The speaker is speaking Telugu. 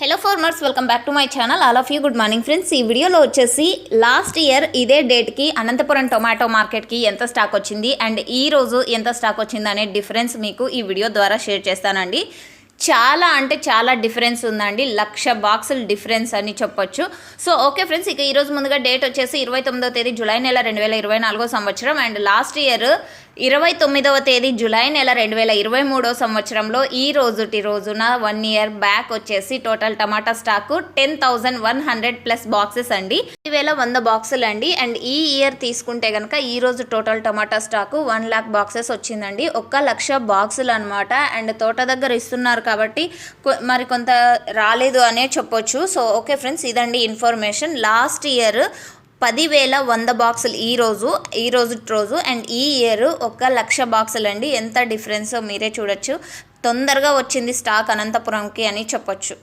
Hello farmers welcome back to my channel all of you good morning friends ఈ వీడియోలో వచ్చేసి లాస్ట్ ఇయర్ ఇదే డేట్కి అనంతపురం టొమాటో మార్కెట్కి ఎంత స్టాక్ వచ్చింది? అండ్ ఈ రోజు ఎంత స్టాక్ వచ్చింది అనే డిఫరెన్స్ మీకు ఈ వీడియో ద్వారా షేర్ చేస్తానండి. చాలా అంటే చాలా డిఫరెన్స్ ఉందండి. లక్ష బాక్సులు డిఫరెన్స్ అని చెప్పొచ్చు. సో ఓకే ఫ్రెండ్స్ ఇక ఈరోజు ముందుగా డేట్ వచ్చేసి ఇరవై తొమ్మిదో తేదీ జూలై నెల రెండు వేల ఇరవై నాలుగో సంవత్సరం. అండ్ లాస్ట్ ఇయర్ ఇరవై తొమ్మిదవ తేదీ జూలై నెల రెండు వేల ఇరవై మూడో సంవత్సరంలో ఈ రోజుటి రోజున వన్ ఇయర్ బ్యాక్ వచ్చేసి total tomato stock ten thousand one hundred plus boxes అండి. ఐదు వేల వంద బాక్సులు అండి. అండ్ ఈ ఇయర్ తీసుకుంటే కనుక ఈ రోజు total tomato stock one lakh boxes వచ్చిందండి. ఒక్క లక్ష బాక్సులు అనమాట అండ్ తోట దగ్గర ఇస్తున్నారు కాబట్టి కొ- మరి కొంత రాలేదు అనే చెప్పొచ్చు. సో ఓకే ఫ్రెండ్స్ ఇదండి ఇన్ఫర్మేషన్. లాస్ట్ ఇయర్ పదివేల వంద బాక్సులు ఈ రోజు ఈ రోజు రోజు అండ్ ఈ ఇయర్ ఒక లక్ష బాక్సులు అండి ఎంత డిఫరెన్స్ మీరే చూడొచ్చు. తొందరగా వచ్చింది స్టాక్ అనంతపురంకి అని చెప్పొచ్చు.